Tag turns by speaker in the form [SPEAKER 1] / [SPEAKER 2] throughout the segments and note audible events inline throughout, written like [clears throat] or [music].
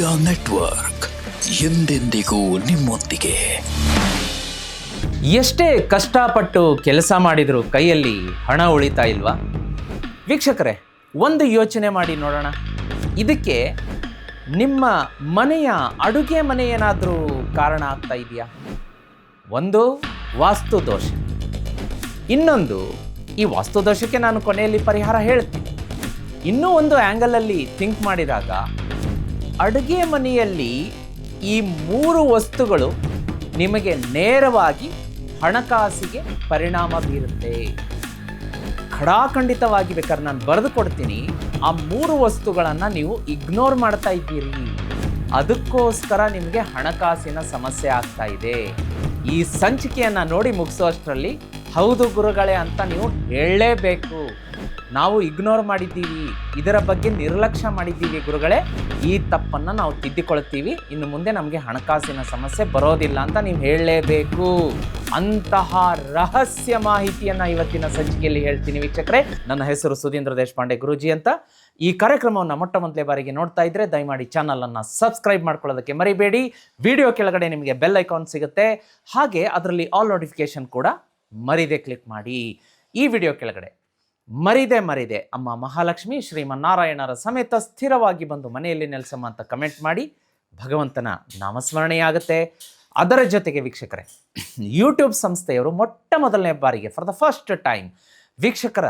[SPEAKER 1] Media network ಎಂದೆಂದಿಗೂ ನಿಮ್ಮೊಂದಿಗೆ.
[SPEAKER 2] ಎಷ್ಟೇ ಕಷ್ಟಪಟ್ಟು ಕೆಲಸ ಮಾಡಿದರೂ ಕೈಯಲ್ಲಿ ಹಣ ಉಳಿತಾ ಇಲ್ವಾ? ವೀಕ್ಷಕರೇ, ಒಂದು ಯೋಚನೆ ಮಾಡಿ ನೋಡೋಣ. ಇದಕ್ಕೆ ನಿಮ್ಮ ಮನೆಯ ಅಡುಗೆ ಮನೆ ಏನಾದರೂ ಕಾರಣ ಆಗ್ತಾ ಇದೆಯಾ? ಒಂದು, ವಾಸ್ತು ದೋಷ. ಇನ್ನೊಂದು, ಈ ವಾಸ್ತು ದೋಷಕ್ಕೆ ನಾನು ಕೊನೆಯಲ್ಲಿ ಪರಿಹಾರ ಹೇಳ್ತೀನಿ. ಇನ್ನೂ ಒಂದು ಆ್ಯಂಗಲಲ್ಲಿ ಥಿಂಕ್ ಮಾಡಿದಾಗ ಅಡುಗೆ ಮನೆಯಲ್ಲಿ ಈ ಮೂರು ವಸ್ತುಗಳು ನಿಮಗೆ ನೇರವಾಗಿ ಹಣಕಾಸಿಗೆ ಪರಿಣಾಮ ಬೀರುತ್ತೆ. ಖಡಾಖಂಡಿತವಾಗಿ ಬೇಕಾದ್ರೆ ನಾನು ಬರೆದು ಕೊಡ್ತೀನಿ ಆ ಮೂರು ವಸ್ತುಗಳನ್ನು ನೀವು ಇಗ್ನೋರ್ ಮಾಡ್ತಾ ಇದ್ದೀರಿ. ಅದಕ್ಕೋಸ್ಕರ ನಿಮಗೆ ಹಣಕಾಸಿನ ಸಮಸ್ಯೆ ಆಗ್ತಾ ಇದೆ. ಈ ಸಂಚಿಕೆಯನ್ನು ನೋಡಿ ಮುಗಿಸೋಷ್ಟರಲ್ಲಿ ಹೌದು ಗುರುಗಳೇ ಅಂತ ನೀವು ಹೇಳಲೇಬೇಕು. ನಾವು ಇಗ್ನೋರ್ ಮಾಡಿದ್ದೀವಿ. ಇದರ ಬಗ್ಗೆ ನಿರ್ಲಕ್ಷ್ಯ ಮಾಡಿದ್ದೀವಿ ಗುರುಗಳೇ. ಈ ತಪ್ಪನ್ನು ನಾವು ತಿದ್ದಿಕೊಳ್ತೀವಿ. ಇನ್ನು ಮುಂದೆ ನಮಗೆ ಹಣಕಾಸಿನ ಸಮಸ್ಯೆ ಬರೋದಿಲ್ಲ ಅಂತ ನೀವು ಹೇಳಲೇಬೇಕು. ಅಂತಹ ರಹಸ್ಯ ಮಾಹಿತಿಯನ್ನು ಇವತ್ತಿನ ಸಂಚಿಕೆಯಲ್ಲಿ ಹೇಳ್ತೀನಿ ವೀಕ್ಷಕರೇ. ನನ್ನ ಹೆಸರು ಸುಧೀಂದ್ರ ದೇಶಪಾಂಡೆ ಗುರುಜಿ ಅಂತ. ಈ ಕಾರ್ಯಕ್ರಮವನ್ನು ಮೊಟ್ಟ ಮೊದಲೇ ಬಾರಿಗೆ ನೋಡ್ತಾ ಇದ್ರೆ ದಯಮಾಡಿ ಚಾನಲನ್ನು ಸಬ್ಸ್ಕ್ರೈಬ್ ಮಾಡ್ಕೊಳ್ಳೋದಕ್ಕೆ ಮರಿಬೇಡಿ. ವಿಡಿಯೋ ಕೆಳಗಡೆ ನಿಮಗೆ ಬೆಲ್ ಐಕಾನ್ ಸಿಗುತ್ತೆ. ಹಾಗೆ ಅದರಲ್ಲಿ ಆಲ್ ನೋಟಿಫಿಕೇಶನ್ ಕೂಡ ಮರಿದೆ ಕ್ಲಿಕ್ ಮಾಡಿ. ಈ ವಿಡಿಯೋ ಕೆಳಗಡೆ ಮರಿದೆ ಮರಿದೆ. ಅಮ್ಮ ಮಹಾಲಕ್ಷ್ಮಿ ಶ್ರೀಮನ್ನಾರಾಯಣರ ಸಮೇತ ಸ್ಥಿರವಾಗಿ ಬಂದು ಮನೆಯಲ್ಲಿ ನೆಲೆಸಮ್ಮ ಅಂತ ಕಮೆಂಟ್ ಮಾಡಿ ಭಗವಂತನ ನಾಮಸ್ಮರಣೆಯಾಗುತ್ತೆ. ಅದರ ಜೊತೆಗೆ ವೀಕ್ಷಕರೇ ಯೂಟ್ಯೂಬ್ ಸಂಸ್ಥೆಯವರು ಮೊಟ್ಟ ಮೊದಲನೇ ಬಾರಿಗೆ ಫಾರ್ ದ ಫಸ್ಟ್ ಟೈಮ್ ವೀಕ್ಷಕರ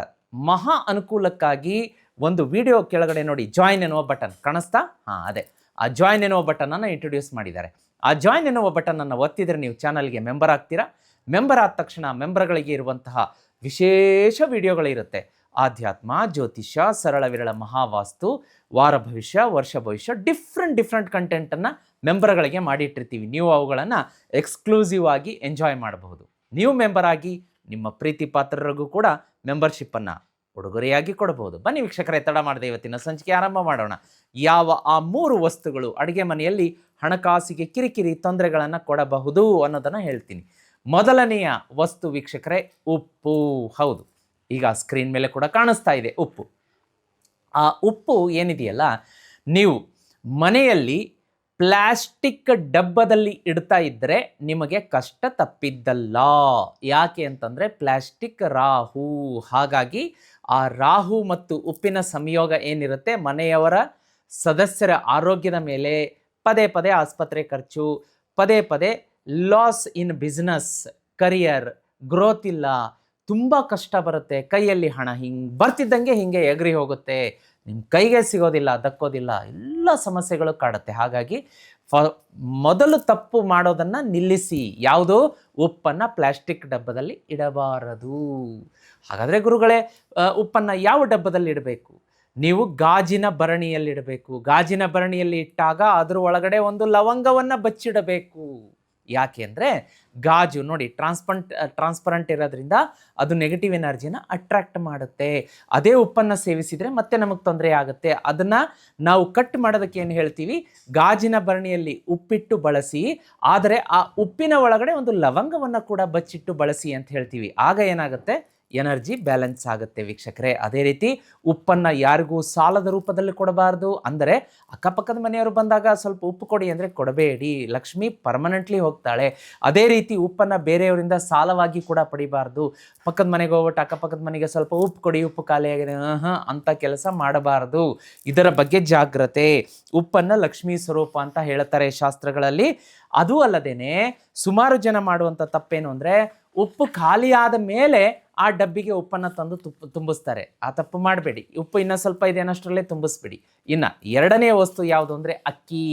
[SPEAKER 2] ಮಹಾ ಅನುಕೂಲಕ್ಕಾಗಿ ಒಂದು ವಿಡಿಯೋ ಕೆಳಗಡೆ ನೋಡಿ ಜಾಯಿನ್ ಎನ್ನುವ ಬಟನ್ ಕಾಣಿಸ್ತಾ? ಹಾಂ, ಅದೇ. ಆ ಜಾಯಿನ್ ಎನ್ನುವ ಬಟನನ್ನು ಇಂಟ್ರೊಡ್ಯೂಸ್ ಮಾಡಿದ್ದಾರೆ. ಆ ಜಾಯಿನ್ ಎನ್ನುವ ಬಟನನ್ನು ಒತ್ತಿದರೆ ನೀವು ಚಾನಲ್ಗೆ ಮೆಂಬರ್ ಆಗ್ತೀರಾ? ಮೆಂಬರ್ ಆದ ತಕ್ಷಣ ಮೆಂಬರ್ಗಳಿಗೆ ಇರುವಂತಹ ವಿಶೇಷ ವಿಡಿಯೋಗಳಿರುತ್ತೆ. ಆಧ್ಯಾತ್ಮ, ಜ್ಯೋತಿಷ್ಯ, ಸರಳ ವಿರಳ ಮಹಾವಾಸ್ತು, ವಾರ ಭವಿಷ್ಯ, ವರ್ಷ ಭವಿಷ್ಯ ಡಿಫ್ರೆಂಟ್ ಡಿಫ್ರೆಂಟ್ ಕಂಟೆಂಟನ್ನು ಮೆಂಬರ್ಗಳಿಗೆ ಮಾಡಿಟ್ಟಿರ್ತೀವಿ. ನೀವು ಅವುಗಳನ್ನು ಎಕ್ಸ್ಕ್ಲೂಸಿವ್ ಆಗಿ ಎಂಜಾಯ್ ಮಾಡಬಹುದು. ನೀವು ಮೆಂಬರ್ ಆಗಿ, ನಿಮ್ಮ ಪ್ರೀತಿ ಪಾತ್ರರಿಗೂ ಕೂಡ ಮೆಂಬರ್ಶಿಪ್ಪನ್ನು ಉಡುಗೊರೆಯಾಗಿ ಕೊಡಬಹುದು. ಬನ್ನಿ ವೀಕ್ಷಕರೇ, ತಡ ಮಾಡದೆ ಇವತ್ತಿನ ಸಂಚಿಕೆ ಆರಂಭ ಮಾಡೋಣ. ಯಾವ ಆ ಮೂರು ವಸ್ತುಗಳು ಅಡುಗೆ ಮನೆಯಲ್ಲಿ ಹಣಕಾಸಿಗೆ ಕಿರಿಕಿರಿ ತೊಂದರೆಗಳನ್ನು ಕೊಡಬಹುದು ಅನ್ನೋದನ್ನು ಹೇಳ್ತೀನಿ. ಮೊದಲನೆಯ ವಸ್ತು ವೀಕ್ಷಕರೇ ಉಪ್ಪು. ಹೌದು, ಈಗ ಸ್ಕ್ರೀನ್ ಮೇಲೆ ಕೂಡ ಕಾಣಿಸ್ತಾ ಇದೆ ಉಪ್ಪು. ಆ ಉಪ್ಪು ಏನಿದೆಯಲ್ಲ, ನೀವು ಮನೆಯಲ್ಲಿ ಪ್ಲಾಸ್ಟಿಕ್ ಡಬ್ಬದಲ್ಲಿ ಇಡ್ತಾ ಇದ್ದರೆ ನಿಮಗೆ ಕಷ್ಟ ತಪ್ಪಿದ್ದಲ್ಲ. ಯಾಕೆ ಅಂತಂದರೆ ಪ್ಲಾಸ್ಟಿಕ್ ರಾಹು. ಹಾಗಾಗಿ ಆ ರಾಹು ಮತ್ತು ಉಪ್ಪಿನ ಸಂಯೋಗ ಏನಿರುತ್ತೆ? ಮನೆಯವರ ಸದಸ್ಯರ ಆರೋಗ್ಯದ ಮೇಲೆ ಪದೇ ಪದೇ ಆಸ್ಪತ್ರೆ ಖರ್ಚು, ಪದೇ ಪದೇ loss in business, career growth ಇಲ್ಲ. ತುಂಬ ಕಷ್ಟ ಬರುತ್ತೆ. ಕೈಯಲ್ಲಿ ಹಣ ಹಿಂಗೆ ಬರ್ತಿದ್ದಂಗೆ ಹಿಂಗೆ ಎಗರಿ ಹೋಗುತ್ತೆ. ನಿಮ್ಮ ಕೈಗೆ ಸಿಗೋದಿಲ್ಲ, ದಕ್ಕೋದಿಲ್ಲ, ಎಲ್ಲ ಸಮಸ್ಯೆಗಳು ಕಾಡುತ್ತೆ. ಹಾಗಾಗಿ ಫ, ಮೊದಲು ತಪ್ಪು ಮಾಡೋದನ್ನು ನಿಲ್ಲಿಸಿ. ಯಾವುದು? ಉಪ್ಪನ್ನು ಪ್ಲಾಸ್ಟಿಕ್ ಡಬ್ಬದಲ್ಲಿ ಇಡಬಾರದು. ಹಾಗಾದರೆ ಗುರುಗಳೇ ಉಪ್ಪನ್ನು ಯಾವ ಡಬ್ಬದಲ್ಲಿ ಇಡಬೇಕು? ನೀವು ಗಾಜಿನ ಭರಣಿಯಲ್ಲಿಡಬೇಕು ಗಾಜಿನ ಭರಣಿಯಲ್ಲಿ ಇಟ್ಟಾಗ ಅದರ ಒಳಗಡೆ ಒಂದು ಲವಂಗವನ್ನು ಬಚ್ಚಿಡಬೇಕು. ಯಾಕೆ ಅಂದರೆ ಗಾಜು ನೋಡಿ ಟ್ರಾನ್ಸ್ಪಂಟ್ ಟ್ರಾನ್ಸ್ಪರೆಂಟ್ ಇರೋದ್ರಿಂದ ಅದು ನೆಗೆಟಿವ್ ಎನರ್ಜಿನ ಅಟ್ರಾಕ್ಟ್ ಮಾಡುತ್ತೆ. ಅದೇ ಉಪ್ಪನ್ನು ಸೇವಿಸಿದರೆ ಮತ್ತೆ ನಮಗೆ ತೊಂದರೆ ಆಗುತ್ತೆ. ಅದನ್ನು ನಾವು ಕಟ್ ಮಾಡೋದಕ್ಕೆ ಏನು ಹೇಳ್ತೀವಿ? ಗಾಜಿನ ಭರಣಿಯಲ್ಲಿ ಉಪ್ಪಿಟ್ಟು ಬಳಸಿ, ಆದರೆ ಆ ಉಪ್ಪಿನ ಒಳಗಡೆ ಒಂದು ಲವಂಗವನ್ನು ಕೂಡ ಬಚ್ಚಿಟ್ಟು ಬಳಸಿ ಅಂತ ಹೇಳ್ತೀವಿ. ಆಗ ಏನಾಗುತ್ತೆ? ಎನರ್ಜಿ ಬ್ಯಾಲೆನ್ಸ್ ಆಗುತ್ತೆ ವೀಕ್ಷಕರೇ. ಅದೇ ರೀತಿ ಉಪ್ಪನ್ನು ಯಾರಿಗೂ ಸಾಲದ ರೂಪದಲ್ಲಿ ಕೊಡಬಾರ್ದು. ಅಂದರೆ ಅಕ್ಕಪಕ್ಕದ ಮನೆಯವರು ಬಂದಾಗ ಸ್ವಲ್ಪ ಉಪ್ಪು ಕೊಡಿ ಅಂದರೆ ಕೊಡಬೇಡಿ. ಲಕ್ಷ್ಮಿ ಪರ್ಮನೆಂಟ್ಲಿ ಹೋಗ್ತಾಳೆ. ಅದೇ ರೀತಿ ಉಪ್ಪನ್ನು ಬೇರೆಯವರಿಂದ ಸಾಲವಾಗಿ ಕೂಡ ಪಡಿಬಾರ್ದು. ಪಕ್ಕದ ಮನೆಗೆ ಹೋಗ್ಬಿಟ್ಟು ಅಕ್ಕಪಕ್ಕದ ಮನೆಗೆ ಸ್ವಲ್ಪ ಉಪ್ಪು ಕೊಡಿ, ಉಪ್ಪು ಖಾಲಿಯಾಗಿದೆ ಅಂತ ಕೆಲಸ ಮಾಡಬಾರ್ದು. ಇದರ ಬಗ್ಗೆ ಜಾಗ್ರತೆ. ಉಪ್ಪನ್ನು ಲಕ್ಷ್ಮೀ ಸ್ವರೂಪ ಅಂತ ಹೇಳ್ತಾರೆ ಶಾಸ್ತ್ರಗಳಲ್ಲಿ. ಅದು ಅಲ್ಲದೇನೆ ಸುಮಾರು ಜನ ಮಾಡುವಂಥ ತಪ್ಪೇನು ಅಂದರೆ ಉಪ್ಪು ಖಾಲಿಯಾದ ಮೇಲೆ ಆ ಡಬ್ಬಿಗೆ ಉಪ್ಪನ್ನು ತಂದು ತುಪ್ಪ ತುಂಬಿಸ್ತಾರೆ. ಆ ತಪ್ಪು ಮಾಡಬೇಡಿ. ಉಪ್ಪು ಇನ್ನೂ ಸ್ವಲ್ಪ ಇದೆ ಅನ್ನೋಷ್ಟರಲ್ಲೇ ತುಂಬಿಸ್ಬಿಡಿ. ಇನ್ನು ಎರಡನೇ ವಸ್ತು ಯಾವುದು ಅಂದರೆ ಅಕ್ಕಿ.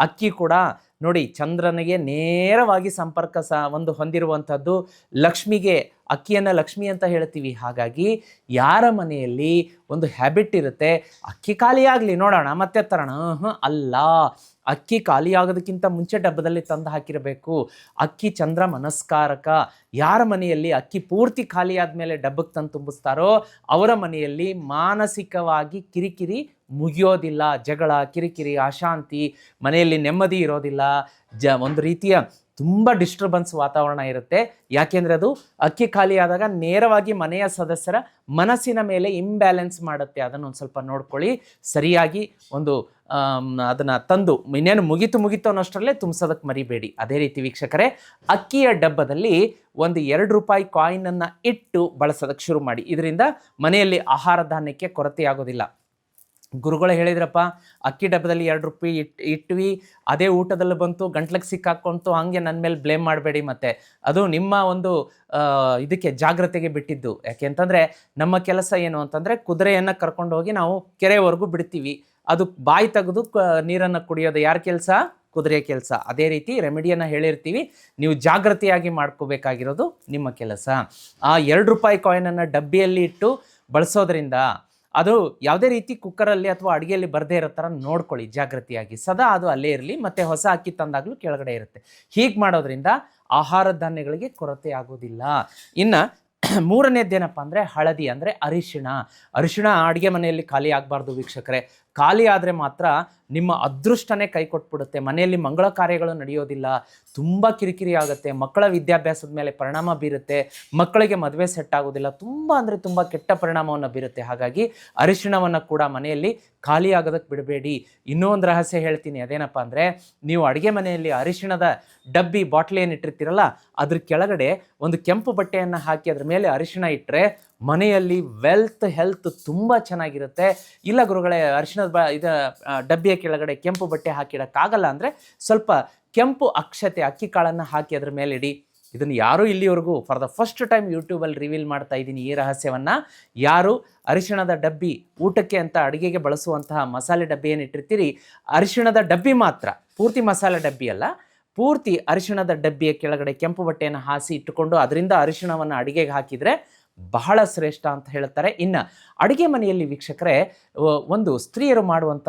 [SPEAKER 2] ಅಕ್ಕಿ ಕೂಡ ನೋಡಿ ಚಂದ್ರನಿಗೆ ನೇರವಾಗಿ ಸಂಪರ್ಕ ಸ ಒಂದು ಹೊಂದಿರುವಂಥದ್ದು ಲಕ್ಷ್ಮಿಗೆ, ಅಕ್ಕಿಯನ್ನು ಲಕ್ಷ್ಮಿ ಅಂತ ಹೇಳ್ತೀವಿ. ಹಾಗಾಗಿ ಯಾರ ಮನೆಯಲ್ಲಿ ಒಂದು ಹ್ಯಾಬಿಟ್ ಇರುತ್ತೆ, ಅಕ್ಕಿ ಖಾಲಿಯಾಗಲಿ ನೋಡೋಣ, ಮತ್ತೆ ತರೋಣ. ಅಲ್ಲ. ಅಕ್ಕಿ ಖಾಲಿಯಾಗೋದಕ್ಕಿಂತ ಮುಂಚೆ ಡಬ್ಬದಲ್ಲಿ ತಂದು ಹಾಕಿರಬೇಕು. ಅಕ್ಕಿ ಚಂದ್ರ ಮನಸ್ಕಾರಕ. ಯಾರ ಮನೆಯಲ್ಲಿ ಅಕ್ಕಿ ಪೂರ್ತಿ ಖಾಲಿಯಾದ ಮೇಲೆ ಡಬ್ಬಕ್ಕೆ ತಂದು ತುಂಬಿಸ್ತಾರೋ, ಅವರ ಮನೆಯಲ್ಲಿ ಮಾನಸಿಕವಾಗಿ ಕಿರಿಕಿರಿ ಮುಗಿಯೋದಿಲ್ಲ, ಜಗಳ, ಕಿರಿಕಿರಿ, ಅಶಾಂತಿ, ಮನೆಯಲ್ಲಿ ನೆಮ್ಮದಿ ಇರೋದಿಲ್ಲ. ಜ, ಒಂದು ರೀತಿಯ ತುಂಬ ಡಿಸ್ಟರ್ಬೆನ್ಸ್ ವಾತಾವರಣ ಇರುತ್ತೆ. ಯಾಕೆಂದರೆ ಅದು ಅಕ್ಕಿ ಖಾಲಿಯಾದಾಗ ನೇರವಾಗಿ ಮನೆಯ ಸದಸ್ಯರ ಮನಸ್ಸಿನ ಮೇಲೆ ಇಂಬ್ಯಾಲೆನ್ಸ್ ಮಾಡುತ್ತೆ. ಅದನ್ನು ಒಂದು ಸ್ವಲ್ಪ ನೋಡ್ಕೊಳ್ಳಿ. ಸರಿಯಾಗಿ ಒಂದು ಅದನ್ನು ತಂದು, ಇನ್ನೇನು ಮುಗಿತು ಮುಗಿತು ಅನ್ನೋಷ್ಟರಲ್ಲೇ ತುಂಬಿಸೋದಕ್ಕೆ ಮರಿಬೇಡಿ. ಅದೇ ರೀತಿ ವೀಕ್ಷಕರೇ, ಅಕ್ಕಿಯ ಡಬ್ಬದಲ್ಲಿ ಒಂದು ಎರಡು ರೂಪಾಯಿ ಕಾಯಿನನ್ನು ಇಟ್ಟು ಬಳಸೋದಕ್ಕೆ ಶುರು ಮಾಡಿ. ಇದರಿಂದ ಮನೆಯಲ್ಲಿ ಆಹಾರ ಧಾನ್ಯಕ್ಕೆ ಕೊರತೆ ಆಗೋದಿಲ್ಲ ಗುರುಗಳು ಹೇಳಿದ್ರಪ್ಪ, ಅಕ್ಕಿ ಡಬ್ಬದಲ್ಲಿ ಎರಡು ರೂಪಾಯಿ ಇಟ್, ಇಟ್ವಿ, ಅದೇ ಊಟದಲ್ಲಿ ಬಂತು ಗಂಟ್ಲಕ್ಕೆ ಸಿಕ್ಕಾಕೊಂತು, ಹಾಗೆ ನನ್ನ ಮೇಲೆ ಬ್ಲೇಮ್ ಮಾಡಬೇಡಿ ಮತ್ತೆ. ಅದು ನಿಮ್ಮ ಒಂದು ಇದಕ್ಕೆ ಜಾಗ್ರತೆಗೆ ಬಿಟ್ಟಿದ್ದು. ಯಾಕೆ ಅಂತಂದರೆ, ನಮ್ಮ ಕೆಲಸ ಏನು ಅಂತಂದರೆ, ಕುದುರೆಯನ್ನು ಕರ್ಕೊಂಡು ಹೋಗಿ ನಾವು ಕೆರೆವರೆಗೂ ಬಿಡ್ತೀವಿ. ಅದು ಬಾಯಿ ತೆಗೆದು ನೀರನ್ನು ಕುಡಿಯೋದು ಯಾರ ಕೆಲಸ? ಕುದುರೆ ಕೆಲಸ. ಅದೇ ರೀತಿ ರೆಮಿಡಿಯನ್ನು ಹೇಳಿರ್ತೀವಿ. ನೀವು ಜಾಗೃತಿಯಾಗಿ ಮಾಡ್ಕೋಬೇಕಾಗಿರೋದು ನಿಮ್ಮ ಕೆಲಸ. ಆ ಎರಡು ರೂಪಾಯಿ ಕಾಯಿನನ್ನು ಡಬ್ಬಿಯಲ್ಲಿ ಇಟ್ಟು ಬಳಸೋದ್ರಿಂದ ಅದು ಯಾವುದೇ ರೀತಿ ಕುಕ್ಕರಲ್ಲಿ ಅಥವಾ ಅಡುಗೆಯಲ್ಲಿ ಬರದೇ ಇರೋ ಥರ ನೋಡ್ಕೊಳ್ಳಿ ಜಾಗೃತಿಯಾಗಿ. ಸದಾ ಅದು ಅಲ್ಲೇ ಇರಲಿ, ಮತ್ತು ಹೊಸ ಅಕ್ಕಿ ತಂದಾಗಲೂ ಕೆಳಗಡೆ ಇರುತ್ತೆ. ಹೀಗೆ ಮಾಡೋದ್ರಿಂದ ಆಹಾರ ಧಾನ್ಯಗಳಿಗೆ ಕೊರತೆ ಆಗೋದಿಲ್ಲ. ಇನ್ನು [clears throat] ಮೂರನೇದ್ದೇನಪ್ಪ ಅಂದರೆ ಹಳದಿ ಅಂದರೆ ಅರಿಶಿಣ. ಅರಿಶಿಣ ಅಡುಗೆ ಮನೆಯಲ್ಲಿ ಖಾಲಿ ಆಗಬಾರ್ದು ವೀಕ್ಷಕರೇ. ಖಾಲಿ ಆದರೆ ಮಾತ್ರ ನಿಮ್ಮ ಅದೃಷ್ಟನೇ ಕೈ ಕೊಟ್ಬಿಡುತ್ತೆ. ಮನೆಯಲ್ಲಿ ಮಂಗಳ ಕಾರ್ಯಗಳು ನಡೆಯೋದಿಲ್ಲ. ತುಂಬ ಕಿರಿಕಿರಿ ಆಗುತ್ತೆ. ಮಕ್ಕಳ ವಿದ್ಯಾಭ್ಯಾಸದ ಮೇಲೆ ಪರಿಣಾಮ ಬೀರುತ್ತೆ. ಮಕ್ಕಳಿಗೆ ಮದುವೆ ಸೆಟ್ ಆಗೋದಿಲ್ಲ. ತುಂಬ ಅಂದರೆ ತುಂಬ ಕೆಟ್ಟ ಪರಿಣಾಮವನ್ನು ಬೀರುತ್ತೆ. ಹಾಗಾಗಿ ಅರಿಶಿಣವನ್ನು ಕೂಡ ಮನೆಯಲ್ಲಿ ಖಾಲಿ ಆಗೋದಕ್ಕೆ ಬಿಡಬೇಡಿ. ಇನ್ನೂ ಒಂದು ರಹಸ್ಯ ಹೇಳ್ತೀನಿ. ಅದೇನಪ್ಪ ಅಂದರೆ ನೀವು ಅಡುಗೆ ಮನೆಯಲ್ಲಿ ಅರಿಶಿಣದ ಡಬ್ಬಿ ಬಾಟ್ಲಿ ಏನು ಇಟ್ಟಿರ್ತೀರಲ್ಲ, ಅದ್ರ ಕೆಳಗಡೆ ಒಂದು ಕೆಂಪು ಬಟ್ಟೆಯನ್ನು ಹಾಕಿ ಅದ್ರ ಮೇಲೆ ಅರಿಶಿಣ ಇಟ್ಟರೆ ಮನೆಯಲ್ಲಿ ವೆಲ್ತ್ ಹೆಲ್ತ್ ತುಂಬ ಚೆನ್ನಾಗಿರುತ್ತೆ. ಇಲ್ಲ ಗುರುಗಳೇ, ಅರಿಶಿಣದ ಬ, ಇದು ಡಬ್ಬಿಯ ಕೆಳಗಡೆ ಕೆಂಪು ಬಟ್ಟೆ ಹಾಕಿಡೋಕ್ಕಾಗಲ್ಲ ಅಂದರೆ ಸ್ವಲ್ಪ ಕೆಂಪು ಅಕ್ಷತೆ, ಅಕ್ಕಿ ಕಾಳನ್ನು ಹಾಕಿ ಅದ್ರ ಮೇಲೆ ಇಡಿ. ಇದನ್ನು ಯಾರೂ ಇಲ್ಲಿವರೆಗೂ ಫಾರ್ ದ ಫಸ್ಟ್ ಟೈಮ್ ಯೂಟ್ಯೂಬಲ್ಲಿ ರಿವೀಲ್ ಮಾಡ್ತಾ ಇದ್ದೀನಿ ಈ ರಹಸ್ಯವನ್ನು. ಯಾರು ಅರಿಶಿಣದ ಡಬ್ಬಿ ಊಟಕ್ಕೆ ಅಂತ ಅಡುಗೆಗೆ ಬಳಸುವಂತಹ ಮಸಾಲೆ ಡಬ್ಬಿ ಏನು ಇಟ್ಟಿರ್ತೀರಿ? ಅರಿಶಿಣದ ಡಬ್ಬಿ ಮಾತ್ರ, ಪೂರ್ತಿ ಮಸಾಲೆ ಡಬ್ಬಿ ಅಲ್ಲ. ಪೂರ್ತಿ ಅರಿಶಿಣದ ಡಬ್ಬಿಯ ಕೆಳಗಡೆ ಕೆಂಪು ಬಟ್ಟೆಯನ್ನು ಹಾಸಿ ಇಟ್ಟುಕೊಂಡು ಅದರಿಂದ ಅರಿಶಿಣವನ್ನು ಅಡುಗೆಗೆ ಹಾಕಿದರೆ ಬಹಳ ಶ್ರೇಷ್ಠ ಅಂತ ಹೇಳ್ತಾರೆ. ಇನ್ನು ಅಡುಗೆ ಮನೆಯಲ್ಲಿ ವೀಕ್ಷಕರೇ ಒಂದು ಸ್ತ್ರೀಯರು ಮಾಡುವಂಥ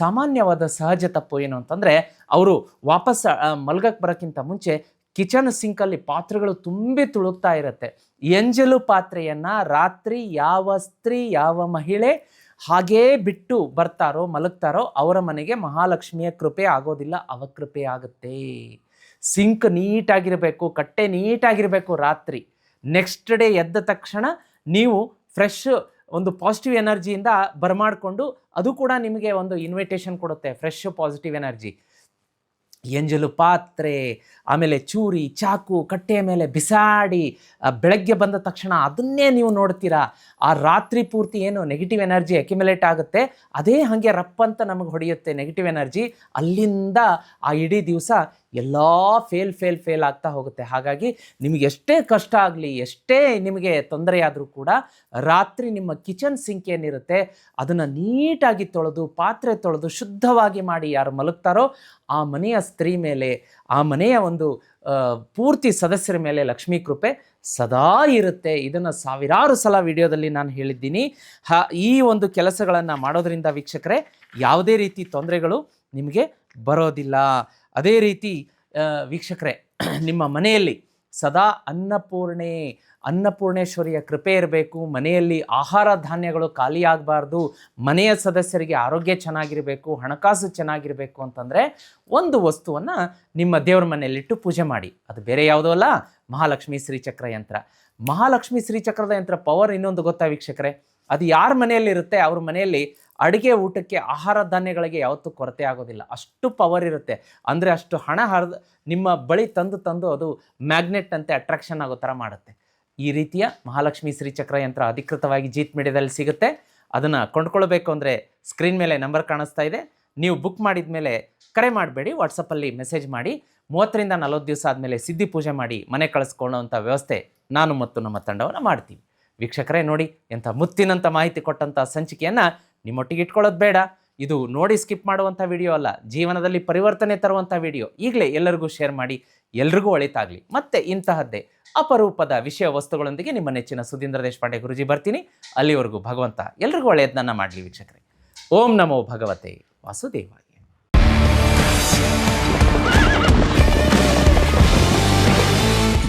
[SPEAKER 2] ಸಾಮಾನ್ಯವಾದ ಸಹಜ ತಪ್ಪು ಏನು ಅಂತಂದರೆ, ಅವರು ವಾಪಸ್ ಮಲ್ಗಕ್ಕೆ ಬರೋಕ್ಕಿಂತ ಮುಂಚೆ ಕಿಚನ್ ಸಿಂಕಲ್ಲಿ ಪಾತ್ರೆಗಳು ತುಂಬಿ ತುಳುಕ್ತಾ ಇರುತ್ತೆ. ಎಂಜಲು ಪಾತ್ರೆಯನ್ನು ರಾತ್ರಿ ಯಾವ ಸ್ತ್ರೀ, ಯಾವ ಮಹಿಳೆ ಹಾಗೇ ಬಿಟ್ಟು ಬರ್ತಾರೋ, ಮಲಗ್ತಾರೋ ಅವರ ಮನೆಗೆ ಮಹಾಲಕ್ಷ್ಮಿಯ ಕೃಪೆ ಆಗೋದಿಲ್ಲ, ಅವಕೃಪೆ ಆಗುತ್ತೆ. ಸಿಂಕ್ ನೀಟಾಗಿರಬೇಕು, ಕಟ್ಟೆ ನೀಟಾಗಿರಬೇಕು ರಾತ್ರಿ. ನೆಕ್ಸ್ಟ್ ಡೇ ಎದ್ದ ತಕ್ಷಣ ನೀವು ಫ್ರೆಶ್ ಒಂದು ಪಾಸಿಟಿವ್ ಎನರ್ಜಿಯಿಂದ ಬರಮಾಡಿಕೊಂಡು ಅದು ಕೂಡ ನಿಮಗೆ ಒಂದು ಇನ್ವಿಟೇಷನ್ ಕೊಡುತ್ತೆ ಫ್ರೆಶ್ ಪಾಸಿಟಿವ್ ಎನರ್ಜಿ. ಎಂಜಲು ಪಾತ್ರೆ, ಆಮೇಲೆ ಚೂರಿ, ಚಾಕು, ಕಟ್ಟೆಯ ಮೇಲೆ ಬಿಸಾಡಿ ಬೆಳಗ್ಗೆ ಬಂದ ತಕ್ಷಣ ಅದನ್ನೇ ನೀವು ನೋಡ್ತೀರಾ. ಆ ರಾತ್ರಿ ಪೂರ್ತಿ ಏನು ನೆಗೆಟಿವ್ ಎನರ್ಜಿ ಅಕ್ಯುಮುಲೇಟ್ ಆಗುತ್ತೆ, ಅದೇ ಹಾಗೆ ರಪ್ಪಂತ ನಮಗೆ ಹೊಡೆಯುತ್ತೆ ನೆಗೆಟಿವ್ ಎನರ್ಜಿ. ಅಲ್ಲಿಂದ ಆ ಇಡೀ ದಿವಸ ಎಲ್ಲ ಫೇಲ್ ಫೇಲ್ ಫೇಲ್ ಆಗ್ತಾ ಹೋಗುತ್ತೆ. ಹಾಗಾಗಿ ನಿಮಗೆ ಎಷ್ಟೇ ಕಷ್ಟ ಆಗಲಿ, ಎಷ್ಟೇ ನಿಮಗೆ ತೊಂದರೆ ಆದರೂ ಕೂಡ ರಾತ್ರಿ ನಿಮ್ಮ ಕಿಚನ್ ಸಿಂಕ್ ಏನಿರುತ್ತೆ, ಅದನ್ನು ನೀಟಾಗಿ ತೊಳೆದು, ಪಾತ್ರೆ ತೊಳೆದು ಶುದ್ಧವಾಗಿ ಮಾಡಿ ಯಾರು ಮಲಗ್ತಾರೋ ಆ ಮನೆಯ ಸ್ತ್ರೀ ಮೇಲೆ, ಆ ಮನೆಯ ಒಂದು ಪೂರ್ತಿ ಸದಸ್ಯರ ಮೇಲೆ ಲಕ್ಷ್ಮೀ ಕೃಪೆ ಸದಾ ಇರುತ್ತೆ. ಇದನ್ನು ಸಾವಿರಾರು ಸಲ ವಿಡಿಯೋದಲ್ಲಿ ನಾನು ಹೇಳಿದ್ದೀನಿ. ಹ, ಈ ಒಂದು ಕೆಲಸಗಳನ್ನು ಮಾಡೋದರಿಂದ ವೀಕ್ಷಕರೇ, ಯಾವುದೇ ರೀತಿ ತೊಂದರೆಗಳು ನಿಮಗೆ ಬರೋದಿಲ್ಲ. ಅದೇ ರೀತಿ ವೀಕ್ಷಕರೇ, [clears throat] ನಿಮ್ಮ ಮನೆಯಲ್ಲಿ ಸದಾ ಅನ್ನಪೂರ್ಣೆ, ಅನ್ನಪೂರ್ಣೇಶ್ವರಿಯ ಕೃಪೆ ಇರಬೇಕು, ಮನೆಯಲ್ಲಿ ಆಹಾರ ಧಾನ್ಯಗಳು ಖಾಲಿಯಾಗಬಾರ್ದು, ಮನೆಯ ಸದಸ್ಯರಿಗೆ ಆರೋಗ್ಯ ಚೆನ್ನಾಗಿರಬೇಕು, ಹಣಕಾಸು ಚೆನ್ನಾಗಿರಬೇಕು ಅಂತಂದರೆ ಒಂದು ವಸ್ತುವನ್ನು ನಿಮ್ಮ ದೇವರ ಮನೆಯಲ್ಲಿಟ್ಟು ಪೂಜೆ ಮಾಡಿ. ಅದು ಬೇರೆ ಯಾವುದೋ ಅಲ್ಲ, ಮಹಾಲಕ್ಷ್ಮಿ ಶ್ರೀಚಕ್ರ ಯಂತ್ರ. ಮಹಾಲಕ್ಷ್ಮಿ ಶ್ರೀಚಕ್ರದ ಯಂತ್ರ ಪವರ್ ಇನ್ನೊಂದು ಗೊತ್ತಾ ವೀಕ್ಷಕರೇ? ಅದು ಯಾರ ಮನೆಯಲ್ಲಿರುತ್ತೆ, ಅವ್ರ ಮನೆಯಲ್ಲಿ ಅಡುಗೆ ಊಟಕ್ಕೆ ಆಹಾರ ಧಾನ್ಯಗಳಿಗೆ ಯಾವತ್ತೂ ಕೊರತೆ ಆಗೋದಿಲ್ಲ. ಅಷ್ಟು ಪವರ್ ಇರುತ್ತೆ. ಅಂದರೆ ಅಷ್ಟು ಹಣ ಹರಿದು ನಿಮ್ಮ ಬಳಿ ತಂದು ತಂದು ಅದು ಮ್ಯಾಗ್ನೆಟ್ ಅಂತೆ ಅಟ್ರಾಕ್ಷನ್ ಆಗೋ ಥರ ಮಾಡುತ್ತೆ. ಈ ರೀತಿಯ ಮಹಾಲಕ್ಷ್ಮಿ ಶ್ರೀಚಕ್ರ ಯಂತ್ರ ಅಧಿಕೃತವಾಗಿ ಜೀತ್ ಮೀಡಿಯಾದಲ್ಲಿ ಸಿಗುತ್ತೆ. ಅದನ್ನು ಕೊಂಡ್ಕೊಳ್ಬೇಕು ಅಂದರೆ ಸ್ಕ್ರೀನ್ ಮೇಲೆ ನಂಬರ್ ಕಾಣಿಸ್ತಾ ಇದೆ. ನೀವು ಬುಕ್ ಮಾಡಿದ ಮೇಲೆ ಕರೆ ಮಾಡಬೇಡಿ. ವಾಟ್ಸಪ್ಪಲ್ಲಿ ಮೆಸೇಜ್ ಮಾಡಿ. ಮೂವತ್ತರಿಂದ ನಲವತ್ತು ದಿವಸ ಆದಮೇಲೆ ಸಿದ್ಧಿ ಪೂಜೆ ಮಾಡಿ ಮನೆ ಕಳಿಸ್ಕೊಳ್ಳೋವಂಥ ವ್ಯವಸ್ಥೆ ನಾನು ಮತ್ತು ನಮ್ಮ ತಂಡವನ್ನು ಮಾಡ್ತೀವಿ. ವೀಕ್ಷಕರೇ ನೋಡಿ ಎಂಥ ಮುತ್ತಿನಂಥ ಮಾಹಿತಿ ಕೊಟ್ಟಂಥ ಸಂಚಿಕೆಯನ್ನು ನಿಮ್ಮೊಟ್ಟಿಗೆ ಇಟ್ಕೊಳ್ಳೋದು ಬೇಡ. ಇದು ನೋಡಿ ಸ್ಕಿಪ್ ಮಾಡುವಂಥ ವಿಡಿಯೋ ಅಲ್ಲ, ಜೀವನದಲ್ಲಿ ಪರಿವರ್ತನೆ ತರುವಂಥ ವಿಡಿಯೋ. ಈಗಲೇ ಎಲ್ಲರಿಗೂ ಶೇರ್ ಮಾಡಿ, ಎಲ್ರಿಗೂ ಒಳಿತಾಗಲಿ. ಮತ್ತೆ ಇಂತಹದ್ದೇ ಅಪರೂಪದ ವಿಷಯ ವಸ್ತುಗಳೊಂದಿಗೆ ನಿಮ್ಮ ನೆಚ್ಚಿನ ಸುಧೀಂದ್ರ ದೇಶಪಾಂಡೆ ಗುರುಜಿ ಬರ್ತೀನಿ. ಅಲ್ಲಿವರೆಗೂ ಭಗವಂತ ಎಲ್ರಿಗೂ ಒಳ್ಳೆಯದನ್ನ ಮಾಡಲಿ ವೀಕ್ಷಕರೇ. ಓಂ ನಮೋ ಭಗವತೆ ವಾಸುದೇವಾಯ.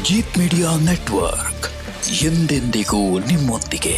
[SPEAKER 1] ಜೀತ್ ಮೀಡಿಯಾ ನೆಟ್ವರ್ಕ್ ಎಂದೆಂದಿಗೂ ನಿಮ್ಮೊಂದಿಗೆ.